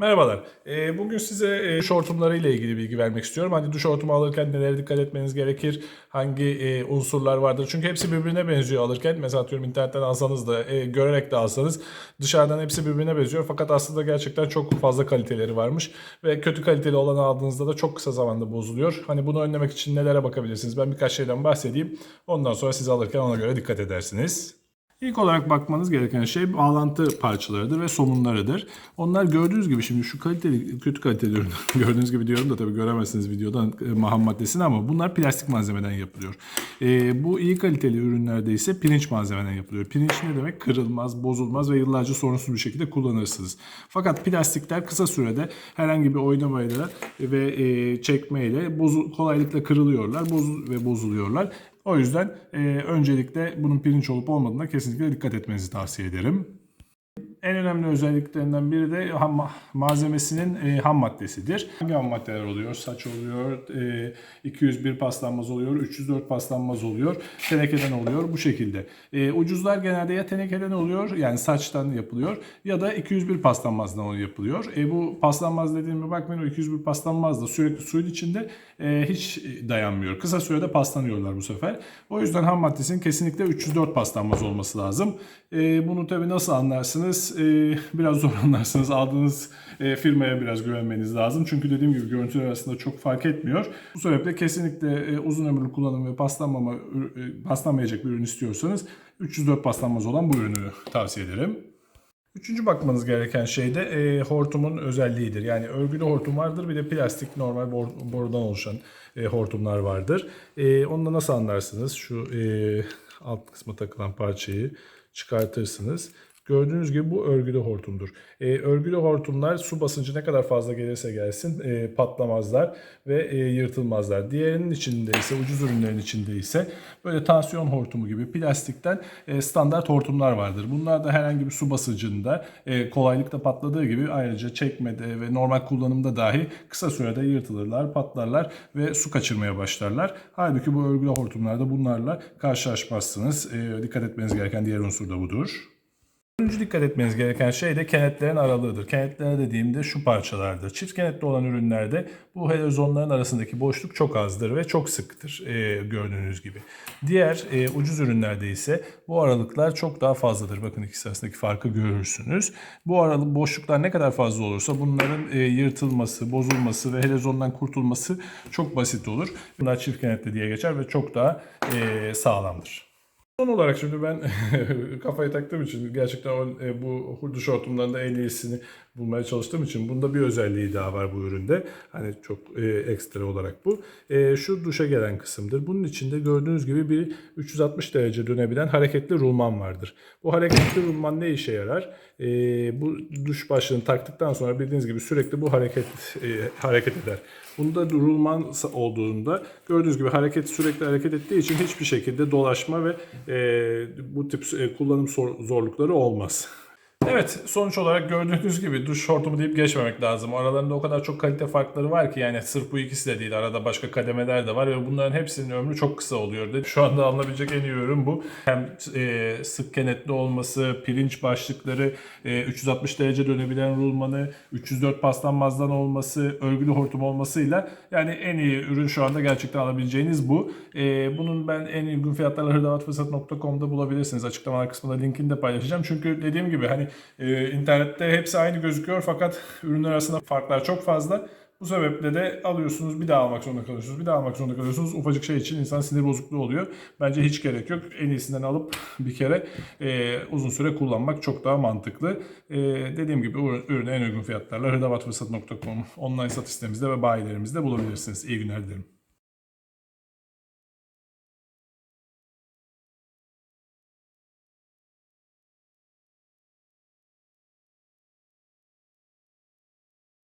Merhabalar. Ee, Bugün size e, duş hortumları ile ilgili bilgi vermek istiyorum. Hani duş hortumu alırken nelere dikkat etmeniz gerekir? Hangi e, unsurlar vardır? Çünkü hepsi birbirine benziyor alırken. Mesela atıyorum internetten alsanız da e, görerek de alsanız dışarıdan hepsi birbirine benziyor. Fakat aslında gerçekten çok fazla kaliteleri varmış. Ve kötü kaliteli olanı aldığınızda da çok kısa zamanda bozuluyor. Hani bunu önlemek için nelere bakabilirsiniz? Ben birkaç şeyden bahsedeyim. Ondan sonra siz alırken ona göre dikkat edersiniz. İlk olarak bakmanız gereken şey bağlantı parçalarıdır ve somunlarıdır. Onlar gördüğünüz gibi şimdi şu kaliteli, kötü kaliteli ürün gördüğünüz gibi diyorum da tabii göremezsiniz videodan e, ham maddesini ama bunlar plastik malzemeden yapılıyor. E, bu iyi kaliteli ürünlerde ise pirinç malzemeden yapılıyor. Pirinç ne demek? Kırılmaz, bozulmaz ve yıllarca sorunsuz bir şekilde kullanırsınız. Fakat plastikler kısa sürede herhangi bir oynamayla ve e, çekmeyle bozu, kolaylıkla kırılıyorlar bozu, ve bozuluyorlar. O yüzden e, öncelikle bunun pirinç olup olmadığına kesinlikle dikkat etmenizi tavsiye ederim. En önemli özelliklerinden biri de ham, malzemesinin e, ham maddesidir. Hangi ham maddeler oluyor? Saç oluyor, e, 201 paslanmaz oluyor, 304 paslanmaz oluyor, tenekeden oluyor bu şekilde. E, ucuzlar genelde ya tenekeden oluyor yani saçtan yapılıyor ya da 201 paslanmazdan yapılıyor. E, bu paslanmaz dediğime bakmayın o 201 paslanmaz da sürekli suyun içinde e, hiç dayanmıyor. Kısa sürede paslanıyorlar bu sefer. O yüzden ham maddesinin kesinlikle 304 paslanmaz olması lazım. E, bunu tabii nasıl anlarsınız? E, biraz zor anlarsınız. Aldığınız e, firmaya biraz güvenmeniz lazım. Çünkü dediğim gibi görüntüler arasında çok fark etmiyor. Bu sebeple kesinlikle e, uzun ömürlü kullanım ve paslanmama, e, paslanmayacak bir ürün istiyorsanız 304 paslanmaz olan bu ürünü tavsiye ederim. Üçüncü bakmanız gereken şey de e, hortumun özelliğidir. Yani örgülü hortum vardır bir de plastik normal bor- borudan oluşan e, hortumlar vardır. E, onu da nasıl anlarsınız? Şu e, alt kısma takılan parçayı çıkartırsınız. Gördüğünüz gibi bu örgülü hortumdur. E, örgülü hortumlar su basıncı ne kadar fazla gelirse gelsin e, patlamazlar ve e, yırtılmazlar. Diğerinin içinde ise ucuz ürünlerin içinde ise böyle tansiyon hortumu gibi plastikten e, standart hortumlar vardır. Bunlar da herhangi bir su basıncında e, kolaylıkla patladığı gibi ayrıca çekmede ve normal kullanımda dahi kısa sürede yırtılırlar, patlarlar ve su kaçırmaya başlarlar. Halbuki bu örgülü hortumlarda bunlarla karşılaşmazsınız. E, dikkat etmeniz gereken diğer unsur da budur. Üçüncü dikkat etmeniz gereken şey de kenetlerin aralığıdır. Kenetler dediğimde şu parçalardır. Çift kenetli olan ürünlerde bu helezonların arasındaki boşluk çok azdır ve çok sıktır e, gördüğünüz gibi. Diğer e, ucuz ürünlerde ise bu aralıklar çok daha fazladır. Bakın ikisi arasındaki farkı görürsünüz. Bu aralık boşluklar ne kadar fazla olursa bunların e, yırtılması, bozulması ve helezondan kurtulması çok basit olur. Bunlar çift kenetli diye geçer ve çok daha e, sağlamdır. Son olarak şimdi ben kafayı taktığım için gerçekten o, e, bu duş hortumlarında en iyisini bulmaya çalıştığım için bunda bir özelliği daha var bu üründe. Hani çok e, ekstra olarak bu. E, şu duşa gelen kısımdır. Bunun içinde gördüğünüz gibi bir 360 derece dönebilen hareketli rulman vardır. Bu hareketli rulman ne işe yarar? E, bu duş başlığını taktıktan sonra bildiğiniz gibi sürekli bu hareket e, hareket eder. Bunda rulman olduğunda gördüğünüz gibi hareket sürekli hareket ettiği için hiçbir şekilde dolaşma ve e, bu tip kullanım zor- zorlukları olmaz. Evet sonuç olarak gördüğünüz gibi duş hortumu deyip geçmemek lazım. Aralarında o kadar çok kalite farkları var ki yani sırf bu ikisi de değil. Arada başka kademeler de var ve bunların hepsinin ömrü çok kısa oluyor. Şu anda alınabilecek en iyi ürün bu. Hem e, sık kenetli olması, pirinç başlıkları, e, 360 derece dönebilen rulmanı, 304 paslanmazdan olması, örgülü hortum olmasıyla yani en iyi ürün şu anda gerçekten alabileceğiniz bu. E, bunun ben en uygun fiyatlarla hırdavatfırsat.com'da bulabilirsiniz. Açıklamalar kısmında linkini de paylaşacağım. Çünkü dediğim gibi hani e, internette hepsi aynı gözüküyor fakat ürünler arasında farklar çok fazla. Bu sebeple de alıyorsunuz bir daha almak zorunda kalıyorsunuz. Bir daha almak zorunda kalıyorsunuz. Ufacık şey için insan sinir bozukluğu oluyor. Bence hiç gerek yok. En iyisinden alıp bir kere e, uzun süre kullanmak çok daha mantıklı. E, dediğim gibi ürün- ürünü en uygun fiyatlarla hırdavatfırsat.com online satış sitemizde ve bayilerimizde bulabilirsiniz. İyi günler dilerim.